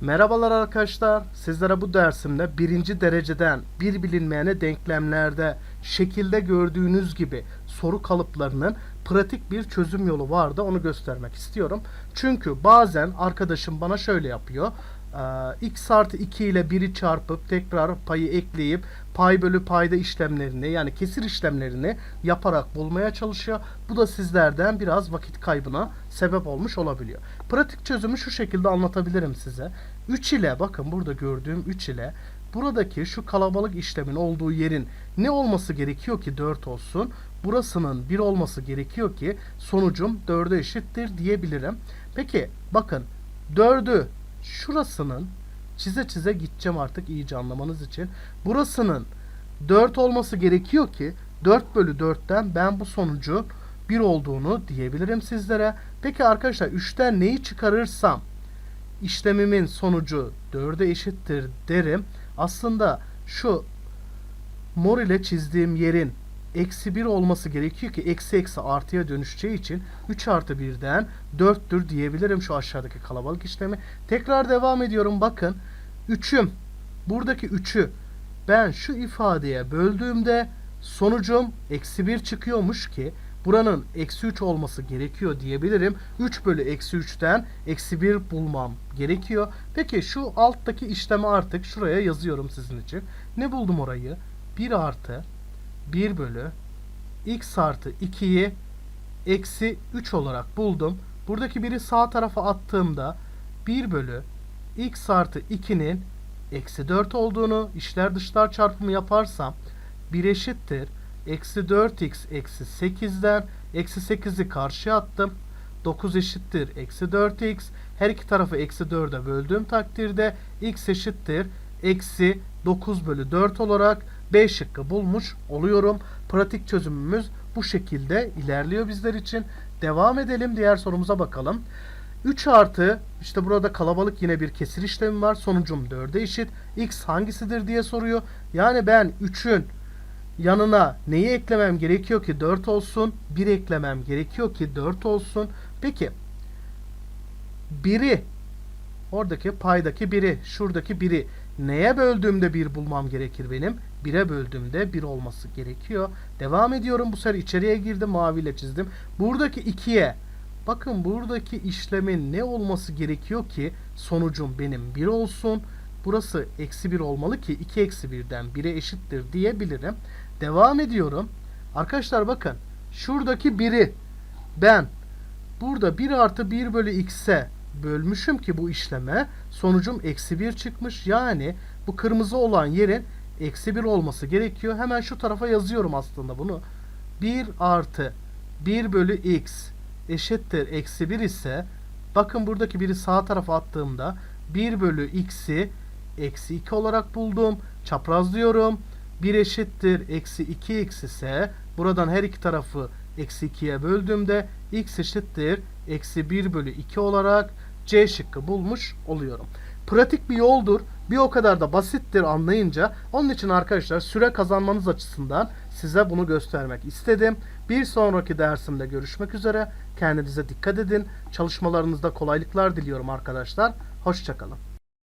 Merhabalar arkadaşlar. Sizlere bu dersimde birinci dereceden bir bilinmeyene denklemlerde şekilde gördüğünüz gibi soru kalıplarının pratik bir çözüm yolu vardı. Onu göstermek istiyorum. Çünkü bazen arkadaşım bana şöyle yapıyor. Ee, x artı 2 ile 1'i çarpıp tekrar payı ekleyip pay bölü payda işlemlerini yani kesir işlemlerini yaparak bulmaya çalışıyor. Bu da sizlerden biraz vakit kaybına sebep olmuş olabiliyor. Pratik çözümü şu şekilde anlatabilirim size. 3 ile bakın burada gördüğüm 3 ile buradaki şu kalabalık işlemin olduğu yerin ne olması gerekiyor ki 4 olsun? Burasının 1 olması gerekiyor ki sonucum 4'e eşittir diyebilirim. Peki bakın 4'ü şurasının çize çize gideceğim artık iyice anlamanız için. Burasının 4 olması gerekiyor ki 4 bölü 4'ten ben bu sonucu 1 olduğunu diyebilirim sizlere. Peki arkadaşlar 3'ten neyi çıkarırsam işlemimin sonucu 4'e eşittir derim. Aslında şu mor ile çizdiğim yerin eksi 1 olması gerekiyor ki eksi eksi artıya dönüşeceği için 3 artı 1'den 4'tür diyebilirim şu aşağıdaki kalabalık işlemi. Tekrar devam ediyorum bakın. 3'üm buradaki 3'ü ben şu ifadeye böldüğümde sonucum eksi 1 çıkıyormuş ki buranın eksi 3 olması gerekiyor diyebilirim. 3 bölü eksi 3'ten eksi 1 bulmam gerekiyor. Peki şu alttaki işlemi artık şuraya yazıyorum sizin için. Ne buldum orayı? 1 artı 1 bölü x artı 2'yi eksi 3 olarak buldum. Buradaki biri sağ tarafa attığımda 1 bölü x artı 2'nin eksi 4 olduğunu işler dışlar çarpımı yaparsam 1 eşittir. Eksi 4x eksi 8'den eksi 8'i karşıya attım. 9 eşittir. Eksi 4x. Her iki tarafı eksi 4'e böldüğüm takdirde x eşittir. Eksi 9 bölü 4 olarak B şıkkı bulmuş oluyorum. Pratik çözümümüz bu şekilde ilerliyor bizler için. Devam edelim. Diğer sorumuza bakalım. 3 artı işte burada kalabalık yine bir kesir işlemi var. Sonucum 4'e eşit. X hangisidir diye soruyor. Yani ben 3'ün yanına neyi eklemem gerekiyor ki 4 olsun? 1 eklemem gerekiyor ki 4 olsun. Peki 1'i oradaki paydaki 1'i şuradaki 1'i neye böldüğümde 1 bulmam gerekir benim? 1'e böldüğümde 1 olması gerekiyor. Devam ediyorum. Bu sefer içeriye girdim. Maviyle çizdim. Buradaki 2'ye bakın buradaki işlemin ne olması gerekiyor ki sonucum benim 1 olsun. Burası eksi 1 olmalı ki 2 eksi 1'den 1'e eşittir diyebilirim. Devam ediyorum. Arkadaşlar bakın. Şuradaki 1'i ben burada 1 artı 1 bölü x'e bölmüşüm ki bu işleme sonucum eksi 1 çıkmış. Yani bu kırmızı olan yerin eksi 1 olması gerekiyor. Hemen şu tarafa yazıyorum aslında bunu. 1 artı 1 bölü x eşittir eksi 1 ise bakın buradaki biri sağ tarafa attığımda 1 bölü x'i eksi 2 olarak buldum. Çaprazlıyorum. 1 eşittir eksi 2x ise buradan her iki tarafı eksi 2'ye böldüğümde x eşittir eksi 1 bölü 2 olarak C şıkkı bulmuş oluyorum. Pratik bir yoldur. Bir o kadar da basittir anlayınca. Onun için arkadaşlar süre kazanmanız açısından size bunu göstermek istedim. Bir sonraki dersimde görüşmek üzere. Kendinize dikkat edin. Çalışmalarınızda kolaylıklar diliyorum arkadaşlar. Hoşçakalın.